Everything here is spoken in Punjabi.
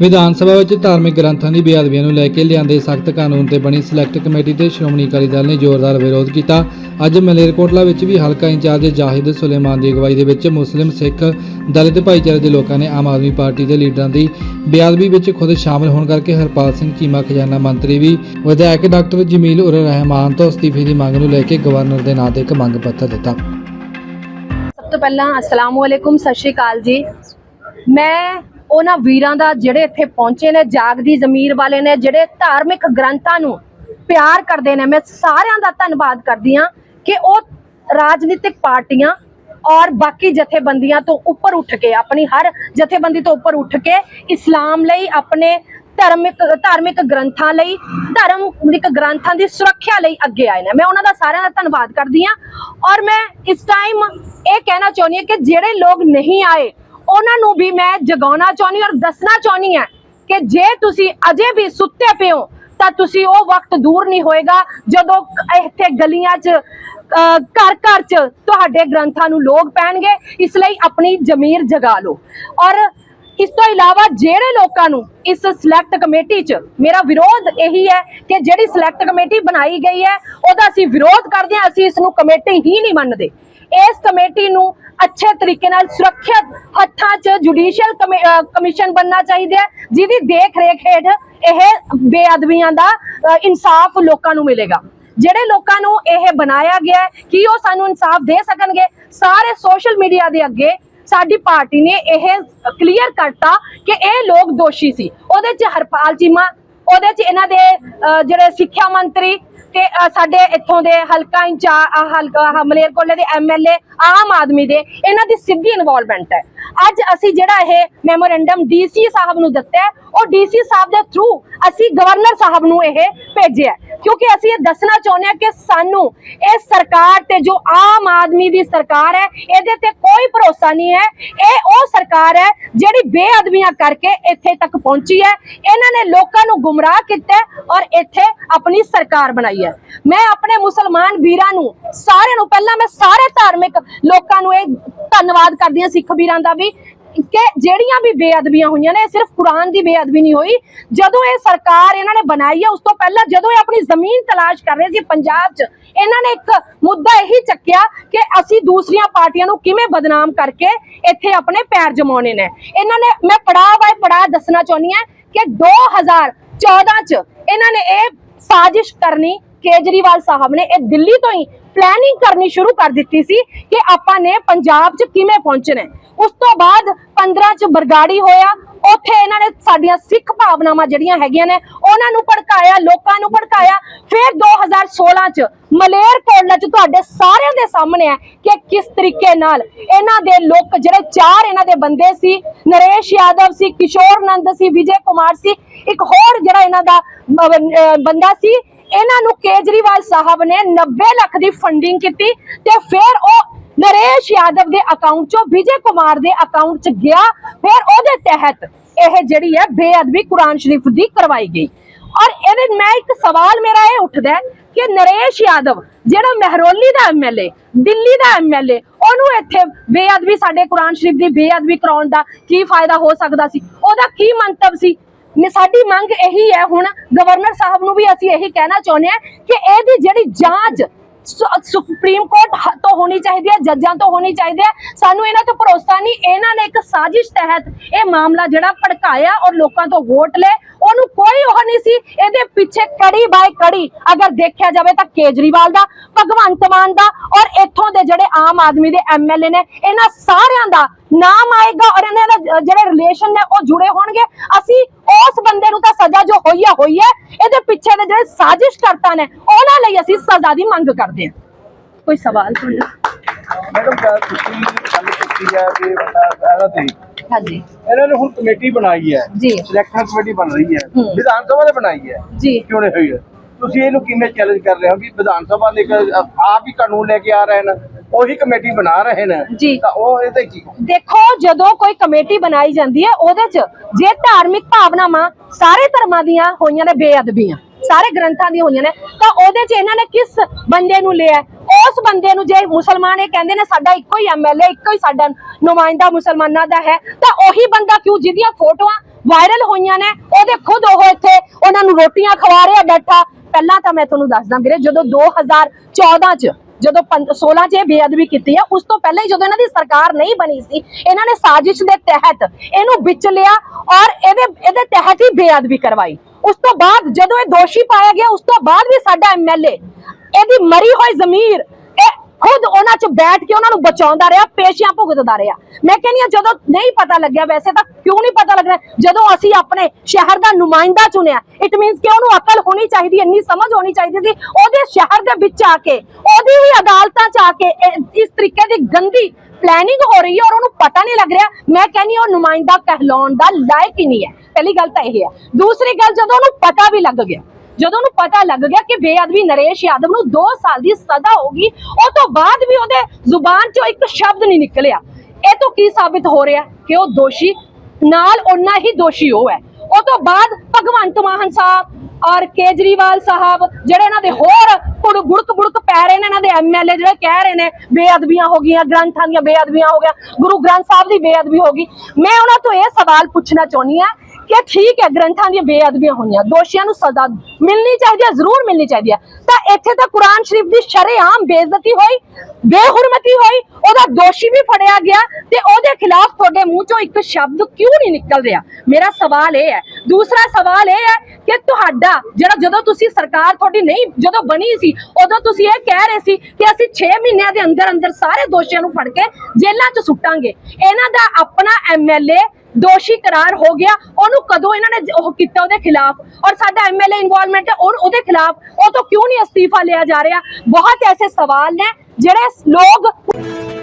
ਵਿਧਾਨ ਸਭਾ ਵਿੱਚ ਧਾਰਮਿਕ ਗ੍ਰੰਥਾਂ ਦੀ ਬੇਅਦਬੀਆਂ ਨੂੰ ਲੈ ਕੇ ਲਿਆਂਦੇ ਸਖਤ ਕਾਨੂੰਨ ਤੇ ਬਣੀ ਸਿਲੈਕਟ ਕਮੇਟੀ ਤੇ ਸ਼੍ਰੋਮਣੀ ਅਕਾਲੀ ਦਲ ਨੇ ਜ਼ੋਰਦਾਰ ਵਿਰੋਧ ਕੀਤਾ। ਅੱਜ ਮਲੇਰਕੋਟਲਾ ਵਿੱਚ ਵੀ ਹਲਕਾ ਇੰਚਾਰਜ ਜਾਹਿਦ ਸੁਲੇਮਾਨ ਦੀ ਅਗਵਾਈ ਦੇ ਵਿੱਚ ਮੁਸਲਿਮ ਸਿੱਖ ਦਲਿਤ ਭਾਈਚਾਰੇ ਦੇ ਲੋਕਾਂ ਨੇ ਆਮ ਆਦਮੀ ਪਾਰਟੀ ਦੇ ਲੀਡਰਾਂ ਦੀ ਬੇਅਦਬੀ ਵਿੱਚ ਖੁਦ ਸ਼ਾਮਲ ਹੋਣ ਕਰਕੇ ਹਰਪਾਲ ਸਿੰਘ ਚੀਮਾ, ਖਜ਼ਾਨਾ ਮੰਤਰੀ ਵੀ ਵਿਧਾਇਕ ਡਾਕਟਰ ਜਮੀਲ ਉਰ ਰਹਿਮਾਨ ਤੋਂ ਅਸਤੀਫੇ ਦੀ ਮੰਗ ਨੂੰ ਲੈ ਕੇ ਗਵਰਨਰ ਦੇ ਨਾਂ ਤੇ ਇੱਕ ਮੰਗ ਪੱਤਰ ਦਿੱਤਾ। ਸਭ ਤੋਂ ਪਹਿਲਾਂ ਅਸਲਾਮ ਵਾਲੇਕੁਮ ਸਤਿ ਸ਼੍ਰੀ ਅਕਾਲ ਜੀ। ਮੈਂ ਉਹਨਾਂ ਵੀਰਾਂ ਦਾ ਜਿਹੜੇ ਇੱਥੇ ਪਹੁੰਚੇ ਨੇ ਜਾਗਦੀ ਜ਼ਮੀਰ ਵਾਲੇ ਨੇ, ਜਿਹੜੇ ਧਾਰਮਿਕ ਗ੍ਰੰਥਾਂ ਨੂੰ ਪਿਆਰ ਕਰਦੇ ਨੇ, ਮੈਂ ਸਾਰਿਆਂ ਦਾ ਧੰਨਵਾਦ ਕਰਦੀ ਹਾਂ ਕਿ ਉਹ ਰਾਜਨੀਤਿਕ ਪਾਰਟੀਆਂ ਔਰ ਬਾਕੀ ਜਥੇਬੰਦੀਆਂ ਤੋਂ ਉੱਪਰ ਉੱਠ ਕੇ, ਆਪਣੀ ਹਰ ਜਥੇਬੰਦੀ ਤੋਂ ਉੱਪਰ ਉੱਠ ਕੇ ਇਸਲਾਮ ਲਈ, ਆਪਣੇ ਧਾਰਮਿਕ ਧਾਰਮਿਕ ਗ੍ਰੰਥਾਂ ਲਈ, ਧਾਰਮਿਕ ਗ੍ਰੰਥਾਂ ਦੀ ਸੁਰੱਖਿਆ ਲਈ ਅੱਗੇ ਆਏ ਨੇ। ਮੈਂ ਉਹਨਾਂ ਦਾ ਸਾਰਿਆਂ ਦਾ ਧੰਨਵਾਦ ਕਰਦੀ ਹਾਂ ਔਰ ਮੈਂ ਇਸ ਟਾਈਮ ਇਹ ਕਹਿਣਾ ਚਾਹੁੰਦੀ ਹਾਂ ਕਿ ਜਿਹੜੇ ਲੋਕ ਨਹੀਂ ਆਏ ਉਹਨਾਂ ਨੂੰ ਵੀ ਮੈਂ ਜਗਾਉਣਾ ਚਾਹੁੰਦੀ ਔਰ ਦੱਸਣਾ ਚਾਹੁੰਦੀ ਹਾਂ ਕਿ ਜੇ ਤੁਸੀਂ ਅਜੇ ਵੀ ਸੁੱਤੇ ਪਏ ਹੋ, ਤਾਂ ਤੁਸੀਂ ਉਹ ਵਕਤ ਦੂਰ ਨਹੀਂ ਹੋਏਗਾ ਜਦੋਂ ਇੱਥੇ ਗਲੀਆਂ 'ਚ ਘਰ ਘਰ 'ਚ ਤੁਹਾਡੇ ਗ੍ਰੰਥਾਂ ਨੂੰ ਲੋਕ ਪੈਣਗੇ, ਇਸ ਲਈ ਆਪਣੀ ਜ਼ਮੀਰ ਜਗਾ ਲਓ। ਔਰ ਇਸ ਤੋਂ ਇਲਾਵਾ ਜਿਹੜੇ ਲੋਕਾਂ ਨੂੰ ਇਸ ਸਿਲੈਕਟ ਕਮੇਟੀ 'ਚ, ਮੇਰਾ ਵਿਰੋਧ ਇਹੀ ਹੈ ਕਿ ਜਿਹੜੀ ਸਿਲੈਕਟ ਕਮੇਟੀ ਬਣਾਈ ਗਈ ਹੈ, ਉਹਦਾ ਅਸੀਂ ਵਿਰੋਧ ਕਰਦੇ ਹਾਂ, ਅਸੀਂ ਇਸ ਨੂੰ ਕਮੇਟੀ ਹੀ ਨਹੀਂ ਮੰਨਦੇ। ਇਸ ਕਮੇਟੀ ਨੂੰ ਅੱਛੇ ਤਰੀਕੇ ਨਾਲ ਸੁਰੱਖਿਅਤ ਹੱਥਾਂ 'ਚ ਜੁਡੀਸ਼ੀਅਲ ਕਮਿਸ਼ਨ ਬਣਨਾ ਚਾਹੀਦਾ ਹੈ, ਜਿਹਦੀ ਦੇਖ ਰੇਖ ਹੇਠ ਇਹ ਬੇਅਦਬੀਆਂ ਦਾ ਇਨਸਾਫ ਲੋਕਾਂ ਨੂੰ ਮਿਲੇਗਾ। ਜਿਹੜੇ ਲੋਕਾਂ ਨੂੰ ਇਹ ਬਣਾਇਆ ਗਿਆ ਕਿ ਉਹ ਸਾਨੂੰ ਇਨਸਾਫ ਦੇ ਸਕਣਗੇ? ਸਾਰੇ ਸੋਸ਼ਲ ਮੀਡੀਆ ਦੇ ਅੱਗੇ ਸਾਡੀ ਪਾਰਟੀ ਨੇ ਇਹ ਕਲੀਅਰ ਕਰਤਾ ਕਿ ਇਹ ਲੋਕ ਦੋਸ਼ੀ ਸੀ। ਉਹਦੇ 'ਚ ਹਰਪਾਲ ਚੀਮਾ, ਉਹਦੇ 'ਚ ਇਹਨਾਂ ਦੇ ਜਿਹੜੇ ਸਿੱਖਿਆ ਮੰਤਰੀ ਤੇ ਸਾਡੇ ਇੱਥੋਂ ਦੇ ਹਲਕਾ ਇੰਚਾਰਜ ਹਲਕਾ ਆਹ ਮਲੇਰਕੋਟਲੇ ਦੇ ਐਮਐਲਏ ਆਮ ਆਦਮੀ ਦੇ, ਇਹਨਾਂ ਦੀ ਸਿੱਧੀ ਇਨਵੋਲਵਮੈਂਟ ਹੈ। ਅੱਜ ਅਸੀਂ ਜਿਹੜਾ ਇਹ ਮੈਮੋਰੈਂਡਮ ਡੀਸੀ ਸਾਹਿਬ ਨੂੰ ਦਿੱਤਾ ਉਹ ਡੀਸੀ ਸਾਹਿਬ ਦੇ ਥਰੂ ਅਸੀਂ ਗਵਰਨਰ ਸਾਹਿਬ ਨੂੰ ਇਹ ਭੇਜਿਆ ਕਿਉਂਕਿ ਅਸੀਂ ਇਹ ਦੱਸਣਾ ਚਾਹੁੰਦੇ ਹਾਂ ਕਿ ਸਾਨੂੰ ਇਹ ਸਰਕਾਰ ਤੇ ਜੋ ਆਮ ਆਦਮੀ ਦੀ ਸਰਕਾਰ ਹੈ, ਇਹਦੇ ਤੇ ਕੋਈ ਭਰੋਸਾ ਨਹੀਂ ਹੈ। ਇਹ ਉਹ ਸਰਕਾਰ ਹੈ ਜਿਹੜੀ ਬੇਅਦਬੀਆਂ ਕਰਕੇ ਇੱਥੇ ਤੱਕ ਪਹੁੰਚੀ ਹੈ। ਇਹਨਾਂ ਨੇ ਲੋਕਾਂ ਨੂੰ ਗੁੰਮਰਾਹ ਕੀਤਾ ਔਰ ਇੱਥੇ ਆਪਣੀ ਸਰਕਾਰ ਬਣਾਈ ਹੈ। ਮੈਂ ਆਪਣੇ ਮੁਸਲਮਾਨ ਵੀਰਾਂ ਨੂੰ, ਸਾਰਿਆਂ ਨੂੰ, ਪਹਿਲਾਂ ਮੈਂ ਸਾਰੇ ਧਾਰਮਿਕ ਲੋਕਾਂ ਨੂੰ ਇਹ ਧੰਨਵਾਦ ਕਰਦੀ ਹਾਂ, ਸਿੱਖ ਵੀਰਾਂ ਦਾ ਵੀ ਕਿ ਜਿਹੜੀਆਂ ਵੀ ਬੇਅਦਬੀਆਂ ਹੋਈਆਂ ਨੇ, ਇਹ ਸਿਰਫ ਕੁਰਾਨ ਦੀ ਬੇਅਦਬੀ ਨਹੀਂ ਹੋਈ। ਜਦੋਂ ਇਹ ਸਰਕਾਰ ਇਹਨਾਂ ਨੇ ਬਣਾਈ ਹੈ, ਉਸ ਤੋਂ ਪਹਿਲਾਂ ਜਦੋਂ ਇਹ ਆਪਣੀ ਜ਼ਮੀਨ ਤਲਾਸ਼ ਕਰ ਰਹੇ ਸੀ ਪੰਜਾਬ 'ਚ, ਇਹਨਾਂ ਨੇ ਇੱਕ ਮੁੱਦਾ ਇਹੀ ਚੱਕਿਆ ਕਿ ਅਸੀਂ ਦੂਸਰੀਆਂ ਪਾਰਟੀਆਂ ਨੂੰ ਕਿਵੇਂ ਬਦਨਾਮ ਕਰਕੇ ਇੱਥੇ ਆਪਣੇ ਪੈਰ ਜਮਾਉਣੇ ਨੇ। ਇਹਨਾਂ ਨੇ, ਮੈਂ ਪੜਾਅ ਬਾਏ ਪੜਾਅ ਦੱਸਣਾ ਚਾਹੁੰਦੀ ਹਾਂ ਕਿ 2014 'ਚ ਇਹਨਾਂ ਨੇ ਇਹ ਸਾਜ਼ਿਸ਼ ਕਰਨੀ ਕੇਜਰੀਵਾਲ ਸਾਹਿਬ ਨੇ ਇਹ ਦਿੱਲੀ ਤੋਂ ਹੀ ਪਲੈਨਿੰਗ ਕਰਨੀ ਸ਼ੁਰੂ ਕਰ ਦਿੱਤੀ ਸੀ ਕਿ ਆਪਾਂ ਨੇ ਪੰਜਾਬ 'ਚ ਕਿਵੇਂ ਪਹੁੰਚਣਾ ਹੈ। ਉਸ ਤੋਂ ਬਾਅਦ 15 'ਚ ਬਰਗਾੜੀ ਹੋਇਆ, ਉੱਥੇ ਇਹਨਾਂ ਨੇ ਸਾਡੀਆਂ ਸਿੱਖ ਭਾਵਨਾਵਾਂ ਜਿਹੜੀਆਂ ਹੈਗੀਆਂ ਨੇ, ਉਹਨਾਂ ਨੂੰ ਭੜਕਾਇਆ, ਲੋਕਾਂ ਨੂੰ ਭੜਕਾਇਆ ਫਿਰ 2016 'ਚ ਮਲੇਰਕੋਟਲਾ 'ਚ ਤੁਹਾਡੇ ਸਾਰਿਆਂ ਦੇ ਸਾਹਮਣੇ ਹੈ ਕਿ ਕਿਸ ਤਰੀਕੇ ਨਾਲ ਇਹਨਾਂ ਦੇ ਲੋਕ, ਜਿਹੜੇ ਚਾਰ ਇਹਨਾਂ ਦੇ ਬੰਦੇ ਸੀ, ਨਰੇਸ਼ ਯਾਦਵ ਸੀ, ਕਿਸ਼ੋਰ ਨੰਦ ਸੀ, ਵਿਜੇ ਕੁਮਾਰ ਸੀ, ਇੱਕ ਹੋਰ ਜਿਹੜਾ ਇਹਨਾਂ ਦਾ ਬੰਦਾ ਸੀ ਇਹਨਾਂ ਨੂੰ ਕੇਜਰੀਵਾਲ ਸਾਹਿਬ ਨੇ 90 ਲੱਖ ਦੀ ਫੰਡਿੰਗ ਕੀਤੀ ਤੇ ਫਿਰ ਉਹ ਨਰੇਸ਼ ਯਾਦਵ ਦੇ ਅਕਾਊਂਟ ਚੋਂ ਵਿਜੇ ਕੁਮਾਰ ਦੇ ਅਕਾਊਂਟ 'ਚ ਗਿਆ, ਫਿਰ ਉਹਦੇ ਤਹਿਤ ਇਹ ਜਿਹੜੀ ਹੈ ਬੇਅਦਬੀ ਕੁਰਾਨ ਸ਼ਰੀਫ ਦੀ ਕਰਵਾਈ ਗਈ। ਔਰ ਇਹਦੇ ਮੈਂ ਇੱਕ ਸਵਾਲ ਮੇਰਾ ਇਹ ਉੱਠਦਾ ਕਿ ਨਰੇਸ਼ ਯਾਦਵ ਜਿਹੜਾ ਮਹਿਰੋਲੀ ਦਾ ਐਮਐਲਏ ਦਿੱਲੀ ਦਾ ਐਮਐਲਏ ਉਹਨੂੰ ਇੱਥੇ ਬੇਅਦਬੀ, ਸਾਡੇ ਕੁਰਾਨ ਸ਼ਰੀਫ ਦੀ ਬੇਅਦਬੀ ਕਰਾਉਣ ਦਾ ਕੀ ਫਾਇਦਾ ਹੋ ਸਕਦਾ ਸੀ? ਉਹਦਾ ਕੀ ਮੰਤਵ ਸੀ? ਨੇ ਸਾਡੀ ਮੰਗ ਇਹੀ ਹੈ ਹੁਣ ਗਵਰਨਰ ਸਾਹਿਬ ਨੂੰ ਵੀ ਅਸੀਂ ਇਹੀ ਕਹਿਣਾ ਚਾਹੁੰਦੇ ਹਾਂ ਕਿ ਇਹਦੀ ਜਿਹੜੀ ਜਾਂਚ ਸੁਪਰੀਮ ਕੋਰਟ ਹ- ਤੋਂ ਹੋਣੀ ਚਾਹੀਦੀ ਹੈ, ਜੱਜਾਂ ਤੋਂ ਹੋਣੀ ਚਾਹੀਦੀ ਹੈ, ਸਾਨੂੰ ਇਹਨਾਂ ਤੋਂ ਭਰੋਸਾ ਨਹੀਂ, ਇਹਨਾਂ ਨੇ ਇੱਕ ਸਾਜ਼ਿਸ਼ ਤਹਿਤ ਇਹ ਮਾਮਲਾ ਜਿਹੜਾ ਭੜਕਾਇਆ ਔਰ ਲੋਕਾਂ ਤੋਂ ਵੋਟ ਲਏ। ਉਹਨੂੰ ਕੋਈ ਉਹ ਨਹੀਂ ਸੀ। ਇਹਦੇ ਪਿੱਛੇ ਕੜੀ ਬਾਏ ਕੜੀ ਅਗਰ ਦੇਖਿਆ ਜਾਵੇ ਤਾਂ ਕੇਜਰੀਵਾਲ ਦਾ, ਭਗਵੰਤ ਮਾਨ ਦਾ ਔਰ ਇੱਥੋਂ ਦੇ ਜਿਹੜੇ ਆਮ ਆਦਮੀ ਦੇ ਐਮਐਲਏ ਨੇ, ਇਹਨਾਂ ਸਾਰਿਆਂ ਦਾ ਨਾਮ ਆਏਗਾ ਔਰ ਇਹਨਾਂ ਦੇ ਜਿਹੜੇ ਰਿਲੇਸ਼ਨ ਨੇ ਉਹ ਜੁੜੇ ਹੋਣਗੇ। ਅਸੀਂ ਉਸ ਬੰਦੇ ਨੂੰ ਤਾਂ ਸਜ਼ਾ ਜੋ ਹੋਈ ਹੈ ਹੋਈ ਹੈ ਇਹਦੇ ਪਿੱਛੇ ਦੇ ਜਿਹੜੇ ਸਾਜ਼ਿਸ਼ ਕਰਤਾ ਨੇ, ਉਹਨਾਂ ਲਈ ਅਸੀਂ ਸਜ਼ਾ ਦੀ ਮੰਗ ਕਰਦੇ ਹਾਂ। ਕੋਈ ਸਵਾਲ ਤੁਹਾਡਾ? ਮੈਡਮ ਤੁਸੀਂ ਗੱਲ ਕੀਤੀ ਹੈ ਕਿ ਬੰਦਾ ਪਹਿਲਾਂ ਤੇ ਹਾਂਜੀ। ਇਹਨਾਂ ਨੇ ਹੁਣ ਕਮੇਟੀ ਬਣਾਈ ਹੈ। ਜੀ। ਸਿਲੈਕਸ਼ਨ ਕਮੇਟੀ ਬਣ ਰਹੀ ਹੈ। ਵਿਧਾਨ ਸਭਾ ਨੇ ਬਣਾਈ ਹੈ। ਜੀ। ਕਿਉਂ ਨਹੀਂ ਹੋਈ ਹੈ? ਤੁਸੀਂ ਇਹਨੂੰ ਕਿਵੇਂ ਚੈਲੰਜ ਕਰ ਰਹੇ ਹੋ ਕਿ ਵਿਧਾਨ ਸਭਾ ਦੇ ਆਪ ਹੀ ਕਾਨੂੰਨ ਲੈ ਕੇ ਆ ਰਹੇ ਨੇ ਉਹੀ ਕਮੇਟੀ ਬਣਾ ਰਹੇ ਨੇ? ਜੀ। ਤਾਂ ਉਹ ਇਹਦੇ ਕੀ? ਦੇਖੋ ਜਦੋਂ ਕੋਈ ਕਮੇਟੀ ਬਣਾਈ ਜਾਂਦੀ ਹੈ ਉਹਦੇ 'ਚ ਜੇ ਧਾਰਮਿਕ ਭਾਵਨਾਵਾਂ ਸਾਰੇ ਧਰਮਾਂ ਦੀਆਂ ਹੋਈਆਂ ਨੇ ਬੇਅਦਬੀਆਂ। ਸਾਰੇ ਗ੍ਰੰਥਾਂ ਦੀਆਂ ਹੋਈਆਂ ਨੇ। ਤਾਂ ਉਹਦੇ 'ਚ ਇਹਨਾਂ ਨੇ ਕਿਸ ਬੰਦੇ ਨੂੰ ਲਿਆ? ਉਸ ਬੰਦੇ ਨੂੰ ਜੇ ਮੁਸਲਮਾਨ ਇਹ ਕਹਿੰਦੇ ਨੇ ਸਾਡਾ ਇੱਕੋ ਹੀ ਐਮਐਲਏ ਇੱਕੋ ਹੀ ਸਾਡਾ ਨੁਮਾਇੰਦਾ ਮੁਸਲਮਾਨਾਂ ਦਾ ਹੈ, ਤਾਂ ਉਹੀ ਬੰਦਾ ਕਿਉਂ ਜਿਹਦੀਆਂ ਫੋਟੋਆਂ ਵਾਇਰਲ ਹੋਈਆਂ ਨੇ, ਉਹਦੇ ਖੁਦ ਉਹ ਇੱਥੇ ਉਹਨਾਂ ਨੂੰ ਰੋਟੀਆਂ ਖਵਾ ਰਿਹਾ ਬੈਠਾ। ਪਹਿਲਾਂ ਤਾਂ ਮੈਂ ਤੁਹਾਨੂੰ ਦੱਸਦਾ ਵੀਰੇ, ਜਦੋਂ 2014 ਚ, ਜਦੋਂ 16 ਚ ਬੇਅਦਬੀ ਕੀਤੀ ਹੈ, ਉਸ ਤੋਂ ਪਹਿਲਾਂ ਹੀ ਜਦੋਂ ਇਹਨਾਂ ਦੀ ਸਰਕਾਰ ਨਹੀਂ ਬਣੀ ਸੀ, ਇਹਨਾਂ ਨੇ ਸਾਜ਼ਿਸ਼ ਦੇ ਤਹਿਤ ਇਹਨੂੰ ਵਿੱਚ ਲਿਆ ਔਰ ਇਹਦੇ ਇਹਦੇ ਤਹਿਤ ਹੀ ਬੇਅਦਬੀ ਕਰਵਾਈ। ਉਸ ਤੋਂ ਬਾਅਦ ਜਦੋਂ ਇਹ ਦੋਸ਼ੀ ਪਾਇਆ ਗਿਆ, ਉਸ ਤੋਂ ਬਾਅਦ ਵੀ ਸਾਡਾ ਐਮਐਲਏ ਇਹਦੀ ਮਰੀ ਹੋਈ ਜ਼ਮੀਰ ਖੁਦ ਉਹਨਾਂ 'ਚ ਬੈਠ ਕੇ ਉਹਨਾਂ ਨੂੰ ਬਚਾਉਂਦਾ ਰਿਹਾ, ਪੇਸ਼ੀਆਂ ਭੁਗਤਦਾ ਰਿਹਾ। ਮੈਂ ਕਹਿੰਦੀ ਹਾਂ, ਜਦੋਂ ਨਹੀਂ ਪਤਾ ਲੱਗਿਆ ਵੈਸੇ ਤਾਂ ਕਿਉਂ ਨਹੀਂ ਪਤਾ ਲੱਗ ਜਦੋਂ ਅਸੀਂ ਆਪਣੇ ਸ਼ਹਿਰ ਦਾ ਨੁਮਾਇੰਦਾ ਚੁਣਿਆ ਇਟ ਮੀਨਸ ਕਿ ਉਹਨੂੰ ਅਕਲ ਹੋਣੀ ਚਾਹੀਦੀ, ਇੰਨੀ ਸਮਝ ਹੋਣੀ ਚਾਹੀਦੀ ਸੀ, ਉਹਦੇ ਸ਼ਹਿਰ ਦੇ ਵਿੱਚ ਆ ਕੇ, ਉਹਦੀ ਹੀ ਅਦਾਲਤਾਂ 'ਚ ਆ ਕੇ ਇਸ ਤਰੀਕੇ ਦੀ ਗੰਦੀ ਪਲੈਨਿੰਗ ਹੋ ਰਹੀ ਹੈ ਔਰ ਉਹਨੂੰ ਪਤਾ ਨਹੀਂ ਲੱਗ ਰਿਹਾ। ਮੈਂ ਕਹਿੰਦੀ ਉਹ ਨੁਮਾਇੰਦਾ ਕਹਿਲਾਉਣ ਦਾ ਲਾਇਕ ਹੀ ਨਹੀਂ ਹੈ। ਪਹਿਲੀ ਗੱਲ ਤਾਂ ਇਹ ਹੈ। ਦੂਸਰੀ ਗੱਲ, ਜਦੋਂ ਉਹਨੂੰ ਪਤਾ ਵੀ ਲੱਗ ਗਿਆ ਜਦੋਂ ਉਹਨੂੰ ਪਤਾ ਲੱਗ ਗਿਆ ਕਿ ਬੇਅਦਬੀ ਨਰੇਸ਼ ਯਾਦਵ ਨੂੰ 2 ਸਾਲ ਦੀ ਸਜ਼ਾ ਹੋਗੀ ਉਹ ਤੋਂ ਬਾਅਦ ਵੀ ਉਹਦੇ ਜ਼ੁਬਾਨ 'ਚੋਂ ਇੱਕ ਸ਼ਬਦ ਨਹੀਂ ਨਿਕਲਿਆ। ਇਹ ਤੋਂ ਕੀ ਸਾਬਿਤ ਹੋ ਰਿਹਾ ਕਿ ਉਹ ਦੋਸ਼ੀ ਨਾਲ ਉਹਨਾਂ ਹੀ ਦੋਸ਼ੀ ਉਹ ਹੈ? ਉਹ ਤੋਂ ਬਾਅਦ ਭਗਵੰਤ ਮਾਨ ਸਾਹਿਬ ਔਰ ਕੇਜਰੀਵਾਲ ਸਾਹਿਬ, ਜਿਹੜੇ ਇਹਨਾਂ ਦੇ ਹੋਰ ਕੁੜ ਗੁੜਕ ਗੁੜਕ ਪੈ ਰਹੇ ਨੇ, ਇਹਨਾਂ ਦੇ ਐਮਐਲਏ ਜਿਹੜੇ ਕਹਿ ਰਹੇ ਨੇ, ਬੇਅਦਬੀਆਂ ਹੋ ਗਈਆਂ, ਗ੍ਰੰਥਾਂ ਦੀਆਂ ਬੇਅਦਬੀਆਂ ਹੋ ਗਿਆ ਗੁਰੂ ਗ੍ਰੰਥ ਸਾਹਿਬ ਦੀ ਬੇਅਦਬੀ ਹੋ ਗਈ। ਮੈਂ ਉਹਨਾਂ ਤੋਂ ਇਹ ਸਵਾਲ ਪੁੱਛਣਾ ਚਾਹੁੰਦੀ ਆ ਕਿ ਠੀਕ ਹੈ, ਗ੍ਰੰਥਾਂ ਦੀਆਂ ਬੇਅਦਬੀਆਂ ਹੋਈਆਂ, ਦੋਸ਼ੀਆਂ ਨੂੰ ਸਜ਼ਾ ਮਿਲਣੀ ਚਾਹੀਦੀ ਹੈ, ਜ਼ਰੂਰ ਮਿਲਣੀ ਚਾਹੀਦੀ ਹੈ। ਤਾਂ ਇੱਥੇ ਤਾਂ ਕੁਰਾਨ ਸ਼ਰੀਫ ਦੀ ਸ਼ਰੇਆਮ ਬੇਇੱਜ਼ਤੀ ਹੋਈ, ਬੇਹੁਰਮਤੀ ਹੋਈ, ਉਹਦਾ ਦੋਸ਼ੀ ਵੀ ਫੜਿਆ ਗਿਆ ਤੇ ਉਹਦੇ ਖਿਲਾਫ ਤੁਹਾਡੇ ਮੂੰਹ ਚੋਂ ਇੱਕ ਸ਼ਬਦ ਕਿਉਂ ਨਹੀਂ ਨਿਕਲ ਰਿਹਾ? ਮੇਰਾ ਸਵਾਲ ਇਹ ਹੈ। ਦੂਸਰਾ ਸਵਾਲ ਇਹ ਹੈ ਕਿ ਤੁਹਾਡਾ ਜਿਹੜਾ ਜਦੋਂ ਤੁਸੀਂ ਸਰਕਾਰ ਤੁਹਾਡੀ ਨਹੀਂ, ਜਦੋਂ ਬਣੀ ਸੀ, ਉਦੋਂ ਤੁਸੀਂ ਇਹ ਕਹਿ ਰਹੇ ਸੀ ਕਿ ਅਸੀਂ 6 ਮਹੀਨਿਆਂ ਦੇ ਅੰਦਰ ਅੰਦਰ ਸਾਰੇ ਦੋਸ਼ੀਆਂ ਨੂੰ ਫੜ ਕੇ ਜੇਲ੍ਹਾਂ 'ਚ ਸੁੱਟਾਂਗੇ। ਇਹਨਾਂ ਦਾ ਆਪਣਾ ਐਮਐਲਏ ਦੋਸ਼ੀ ਕਰਾਰ ਹੋ ਗਿਆ। ਉਹਨੂੰ ਕਦੋਂ ਇਹਨਾਂ ਨੇ ਉਹ ਕੀਤਾ ਉਹਦੇ ਖਿਲਾਫ? ਔਰ ਸਾਡਾ ਐਮਐਲਏ ਇਨਵੋਲਵਮੈਂਟ ਹੈ, ਔਰ ਉਹਦੇ ਖਿਲਾਫ ਉਹ ਤੋਂ ਕਿਉਂ ਨਹੀਂ ਅਸਤੀਫਾ ਲਿਆ ਜਾ ਰਿਹਾ? ਬਹੁਤ ਐਸੇ ਸਵਾਲ ਨੇ ਜਿਹੜੇ ਲੋਕ